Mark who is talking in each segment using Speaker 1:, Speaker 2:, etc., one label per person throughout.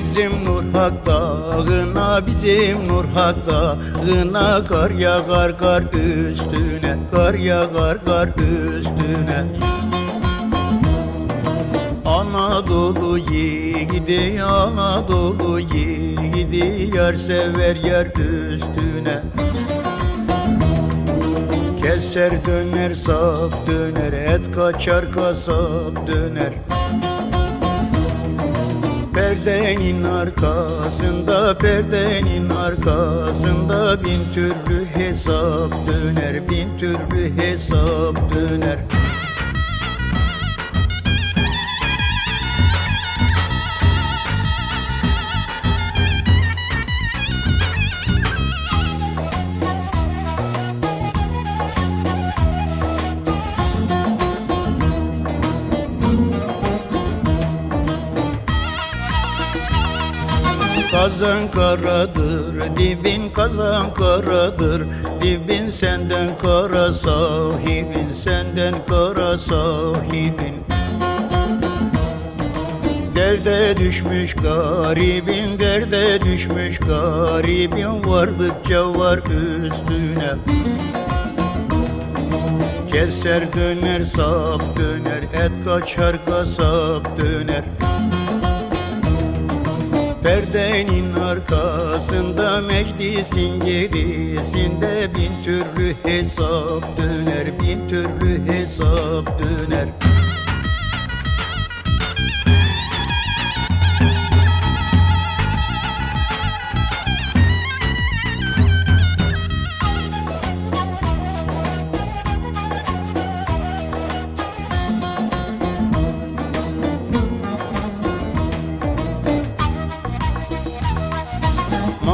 Speaker 1: Bizim Nurhak dağına bizim Nurhak dağına Kar yağar kar üstüne Kar yağar kar üstüne. Anadolu yiğidi Anadolu yiğidi Yar sever yar üstüne. Keser döner sap döner Et kaçar kasap döner Perdenin arkasında, perdenin arkasında Bin türlü hesap döner, bin türlü hesap döner Kazan karadır, dibin kazan karadır. Dibin senden kara sahibin, senden kara sahibin. Derde düşmüş garibin, derde düşmüş garibin. Vardıkça var üstüne. Keser döner, sap döner, et kaçar kasap döner Arkasında meclisin gerisinde Bin türlü hesap döner, bin türlü hesap döner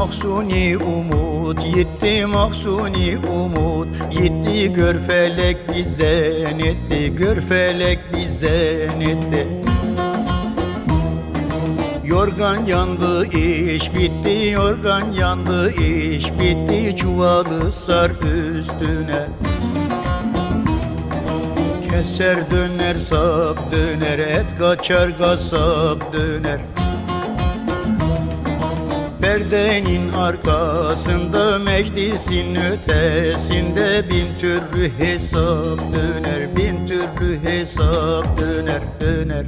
Speaker 1: Mahsuni umut yitti mahsuni umut. Yitti gör felek bizden etti Gör felek bizden etti Yorgan yandı iş bitti Yorgan yandı iş bitti Çuvalı sar üstüne. Keser döner sap döner Et kaçar kasap döner Perdenin arkasında meclisin ötesinde Bin türlü hesap döner, bin türlü hesap döner, döner